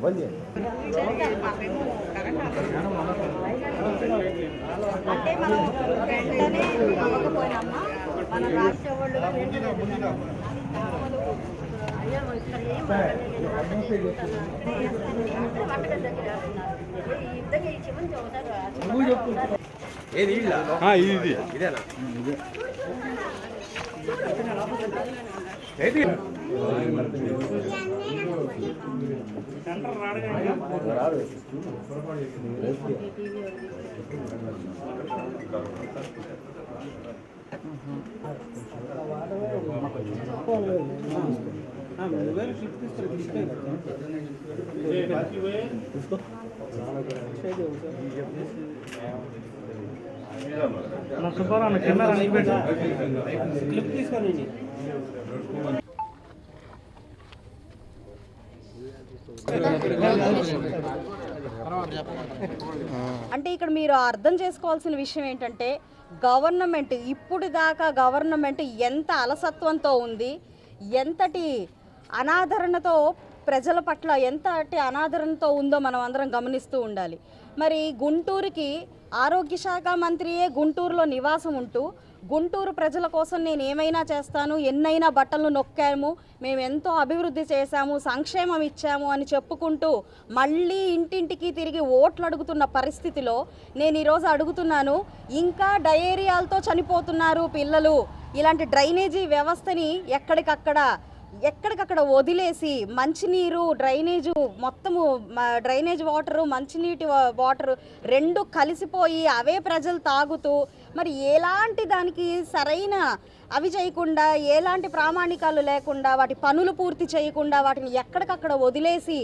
Mobile చేయండి అంటే మనం వెంటనే అవ్వకపోయినమ్మా మన రాష్ట్ర వాళ్ళు వెంటనే అయ్యో ఇక్కడ ఏం సుబ్బారావు దగ్గర క్లిప్ ఇద్దరికి ఈ చివరికి ఒకసారి ఏది ఇల్లా ఇది ఇదేనా ఏది రాదు అంటే ఇక్కడ మీరు అర్థం చేసుకోవాల్సిన విషయం ఏంటంటే గవర్నమెంట్ ఇప్పుడు దాకా గవర్నమెంట్ ఎంత అలసత్వంతో ఉంది ఎంతటి అనాదరణతో ప్రజల పట్ల ఎంతటి అనాదరణతో ఉందో మనం అందరం గమనిస్తూ ఉండాలి. మరి గుంటూరుకి ఆరోగ్య శాఖ మంత్రియే గుంటూరులో నివాసం ఉంటూ గుంటూరు ప్రజల కోసం నేను ఏమైనా చేస్తాను ఎన్నైనా బట్టలు నొక్కాము మేము ఎంతో అభివృద్ధి చేశాము సంక్షేమం ఇచ్చాము అని చెప్పుకుంటూ మళ్ళీ ఇంటింటికి తిరిగి ఓట్లు అడుగుతున్న పరిస్థితిలో నేను ఈరోజు అడుగుతున్నాను ఇంకా డయేరియాలతో చనిపోతున్నారు పిల్లలు. ఇలాంటి డ్రైనేజీ వ్యవస్థని ఎక్కడికక్కడ ఎక్కడికక్కడ వదిలేసి మంచినీరు డ్రైనేజు మొత్తము డ్రైనేజ్ వాటరు మంచినీటి వాటరు రెండు కలిసిపోయి అవే ప్రజలు తాగుతూ మరి ఎలాంటి దానికి సరైన అవి చేయకుండా ఎలాంటి ప్రామాణికాలు లేకుండా వాటి పనులు పూర్తి చేయకుండా వాటిని ఎక్కడికక్కడ వదిలేసి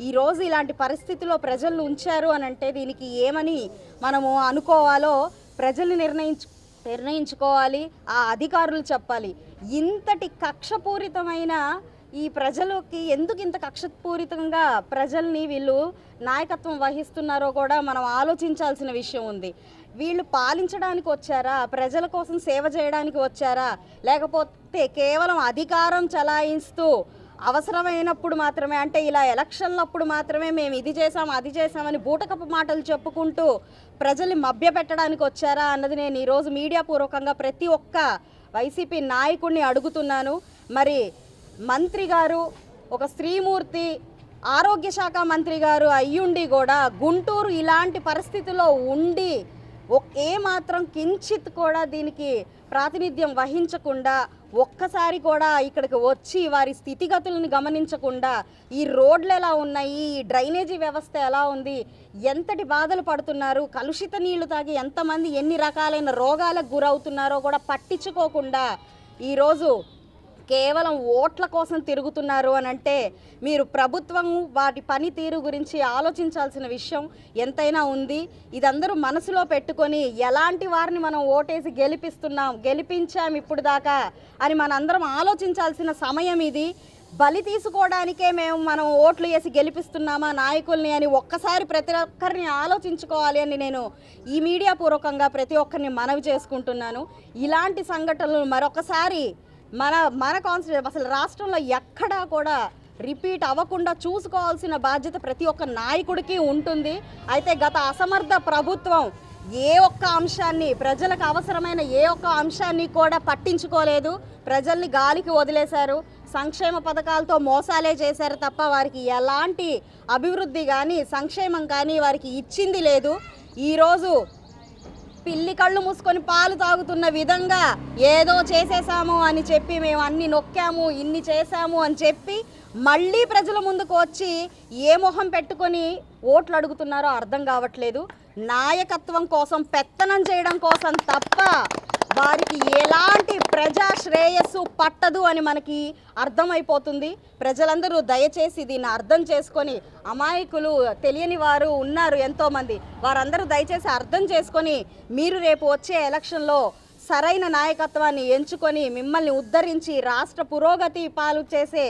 ఈరోజు ఇలాంటి పరిస్థితిలో ప్రజలను ఉంచారు అని అంటే దీనికి ఏమని మనము అనుకోవాలో ప్రజల్ని నిర్ణయించు నిర్ణయించుకోవాలి ఆ అధికారులు చెప్పాలి. ఇంతటి కక్షపూరితమైన ఈ ప్రజలకి ఎందుకు ఇంత కక్షపూరితంగా ప్రజల్ని వీళ్ళు నాయకత్వం వహిస్తున్నారో కూడా మనం ఆలోచించాల్సిన విషయం ఉంది. వీళ్ళు పాలించడానికి వచ్చారా? ప్రజల కోసం సేవ చేయడానికి వచ్చారా? లేకపోతే కేవలం అధికారం చలాయిస్తూ అవసరమైనప్పుడు మాత్రమే అంటే ఇలా ఎలక్షన్లప్పుడు మాత్రమే మేము ఇది చేసాం అది చేసామని బూటకపు మాటలు చెప్పుకుంటూ ప్రజల్ని మభ్యపెట్టడానికి వచ్చారా అన్నది నేను ఈరోజు మీడియా పూర్వకంగా ప్రతి ఒక్క వైసీపీ నాయకుడిని అడుగుతున్నాను. మరి మంత్రి గారు ఒక స్త్రీమూర్తి ఆరోగ్య శాఖ మంత్రి గారు అయ్యుండి కూడా గుంటూరు ఇలాంటి పరిస్థితిలో ఉండి ఒక్- ఏ మాత్రం కించిత్ కూడా దీనికి ప్రాతినిధ్యం వహించకుండా ఒక్కసారి కూడా ఇక్కడికి వచ్చి వారి స్థితిగతులను గమనించకుండా ఈ రోడ్లు ఎలా ఉన్నాయి ఈ డ్రైనేజీ వ్యవస్థ ఎలా ఉంది ఎంతటి బాధలు పడుతున్నారు కలుషిత నీళ్ళు తాగి ఎంతమంది ఎన్ని రకాలైన రోగాలకు గురవుతున్నారో కూడా పట్టించుకోకుండా ఈరోజు కేవలం ఓట్ల కోసం తిరుగుతున్నారు అని అంటే మీరు ప్రభుత్వం వాటి పనితీరు గురించి ఆలోచించాల్సిన విషయం ఎంతైనా ఉంది. ఇదందరూ మనసులో పెట్టుకొని ఎలాంటి వారిని మనం ఓటేసి గెలిపిస్తున్నాం గెలిపించాం ఇప్పుడు దాకా అని మనందరం ఆలోచించాల్సిన సమయం ఇది. బలి తీసుకోవడానికే మేము మనం ఓట్లు వేసి గెలిపిస్తున్నామా నాయకుల్ని అని ఒక్కసారి ప్రతి ఒక్కరిని ఆలోచించుకోవాలి అని నేను ఈ మీడియా పూర్వకంగా ప్రతి ఒక్కరిని మనవి చేసుకుంటున్నాను. ఇలాంటి సంఘటనలు మరొకసారి మన మన కాన్స్టిట్యూషన్ అసలు రాష్ట్రంలో ఎక్కడా కూడా రిపీట్ అవ్వకుండా చూసుకోవాల్సిన బాధ్యత ప్రతి ఒక్క నాయకుడికి ఉంటుంది. అయితే గత అసమర్థ ప్రభుత్వం ఏ ఒక్క అంశాన్ని ప్రజలకు అవసరమైన ఏ ఒక్క అంశాన్ని కూడా పట్టించుకోలేదు. ప్రజల్ని గాలికి వదిలేశారు. సంక్షేమ పథకాలతో మోసాలే చేశారు తప్ప వారికి ఎలాంటి అభివృద్ధి కానీ సంక్షేమం కానీ వారికి ఇచ్చింది లేదు. ఈరోజు పిల్లి కళ్ళు మూసుకొని పాలు తాగుతున్న విధంగా ఏదో చేసేసాము అని చెప్పి మేము అన్ని నొక్కాము ఇన్ని చేశాము అని చెప్పి మళ్ళీ ప్రజల ముందుకు వచ్చి ఏ మొహం పెట్టుకొని ఓట్లు అడుగుతున్నారో అర్థం కావట్లేదు. నాయకత్వం కోసం పెత్తనం చేయడం కోసం తప్ప వారికి శ్రేయస్సు పట్టదు అని మనకి అర్థమైపోతుంది. ప్రజలందరూ దయచేసి దీన్ని అర్థం చేసుకొని అమాయకులు తెలియని వారు ఉన్నారు ఎంతోమంది. వారందరూ దయచేసి అర్థం చేసుకొని మీరు రేపు వచ్చే ఎలక్షన్లో సరైన నాయకత్వాన్ని ఎంచుకొని మిమ్మల్ని ఉద్ధరించి రాష్ట్ర పురోగతి పాలు చేసే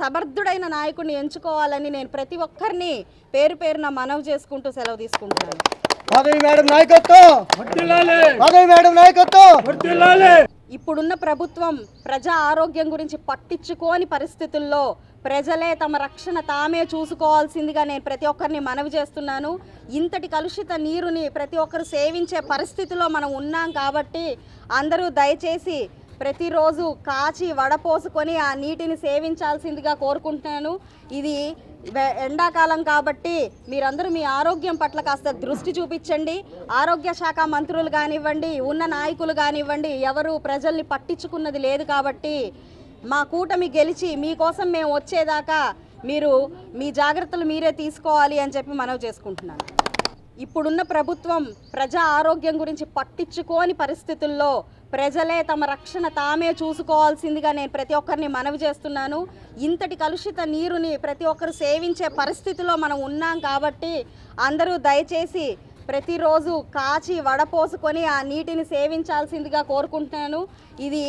సమర్థుడైన నాయకుడిని ఎంచుకోవాలని నేను ప్రతి ఒక్కరిని పేరు పేరున మనవి చేసుకుంటూ సెలవు తీసుకుంటున్నాను. మాధవి మేడం నాయకత్వం. మాధవి మేడం నాయకత్వం. ఇప్పుడున్న ప్రభుత్వం ప్రజా ఆరోగ్యం గురించి పట్టించుకోని పరిస్థితుల్లో ప్రజలే తమ రక్షణ తామే చూసుకోవాల్సిందిగా నేను ప్రతి ఒక్కరిని మనవి చేస్తున్నాను. ఇంతటి కలుషిత నీరుని ప్రతి ఒక్కరు సేవించే పరిస్థితిలో మనం ఉన్నాం కాబట్టి అందరూ దయచేసి ప్రతిరోజు కాచి వడపోసుకొని ఆ నీటిని సేవించాల్సిందిగా కోరుకుంటున్నాను. ఇది ఎండాకాలం కాబట్టి మీరందరూ మీ ఆరోగ్యం పట్ల కాస్త దృష్టి చూపించండి. ఆరోగ్య శాఖ మంత్రులు కానివ్వండి ఉన్న నాయకులు కానివ్వండి ఎవరు ప్రజల్ని పట్టించుకున్నది లేదు కాబట్టి మా కూటమి గెలిచి మీకోసం మేము వచ్చేదాకా మీరు మీ జాగ్రత్తలు మీరే తీసుకోవాలి అని చెప్పి మనవి చేసుకుంటున్నాను. ఇప్పుడున్న ప్రభుత్వం ప్రజా ఆరోగ్యం గురించి పట్టించుకోని పరిస్థితుల్లో ప్రజలే తమ రక్షణ తామే చూసుకోవాల్సిందిగా నేను ప్రతి ఒక్కరిని మనవి చేస్తున్నాను. ఇంతటి కలుషిత నీరుని ప్రతి ఒక్కరు సేవించే పరిస్థితిలో మనం ఉన్నాం కాబట్టి అందరూ దయచేసి ప్రతిరోజు కాచి వడపోసుకొని ఆ నీటిని సేవించాల్సిందిగా కోరుకుంటున్నాను. ఇది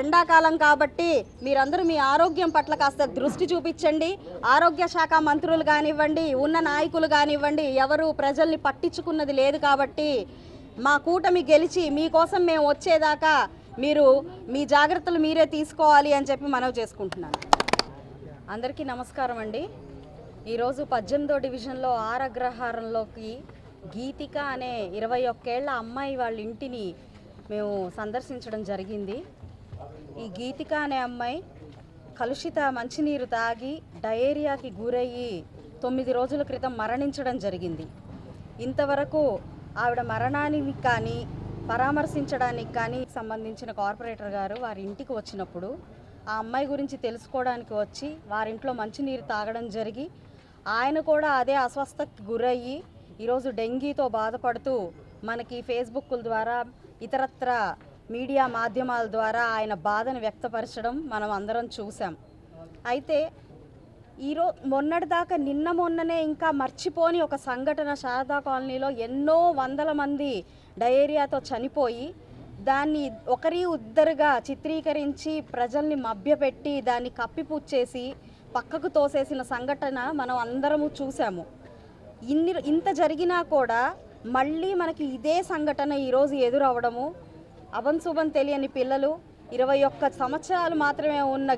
ఎండాకాలం కాబట్టి మీరందరూ మీ ఆరోగ్యం పట్ల కాస్త దృష్టి చూపించండి. ఆరోగ్య శాఖ మంత్రులు కానివ్వండి ఉన్న నాయకులు కానివ్వండి ఎవరు ప్రజల్ని పట్టించుకున్నది లేదు కాబట్టి మా కూటమి గెలిచి మీకోసం మేము వచ్చేదాకా మీరు మీ జాగ్రత్తలు మీరే తీసుకోవాలి అని చెప్పి మనవి చేసుకుంటున్నాను. అందరికీ నమస్కారం అండి. ఈరోజు పద్దెనిమిదో డివిజన్లో ఆరగ్రహారంలోకి అగ్రహారంలోకి గీతిక అనే ఇరవై ఒక్కేళ్ళ అమ్మాయి వాళ్ళ ఇంటిని మేము సందర్శించడం జరిగింది. ఈ గీతిక అనే అమ్మాయి కలుషిత మంచినీరు తాగి డయేరియాకి గురయ్యి తొమ్మిది రోజుల క్రితం మరణించడం జరిగింది. ఇంతవరకు ఆవిడ మరణానికి కానీ పరామర్శించడానికి కానీ సంబంధించిన కార్పొరేటర్ గారు వారి ఇంటికి వచ్చినప్పుడు ఆ అమ్మాయి గురించి తెలుసుకోవడానికి వచ్చి వారింట్లో మంచినీరు తాగడం జరిగి ఆయన కూడా అదే అస్వస్థతకి గురయ్యి ఈరోజు డెంగీతో బాధపడుతూ మనకి ఫేస్బుక్ల ద్వారా ఇతరత్ర మీడియా మాధ్యమాల ద్వారా ఆయన బాధను వ్యక్తపరచడం మనం అందరం చూసాం అయితే ఈరో మొన్నటిదాకా నిన్న మొన్ననే ఇంకా మర్చిపోని ఒక సంఘటన శారదా కాలనీలో ఎన్నో వందల మంది డయేరియాతో చనిపోయి దాన్ని ఒకరి ఉద్దరుగా చిత్రీకరించి ప్రజల్ని మభ్యపెట్టి దాన్ని కప్పిపుచ్చేసి పక్కకు తోసేసిన సంఘటన మనం అందరము చూసాము ఇన్ని ఇంత జరిగినా కూడా మళ్ళీ మనకి ఇదే సంఘటన ఈరోజు ఎదురవ్వడము. అభంశుభం తెలియని పిల్లలు ఇరవై ఒక్క సంవత్సరాలు మాత్రమే ఉన్న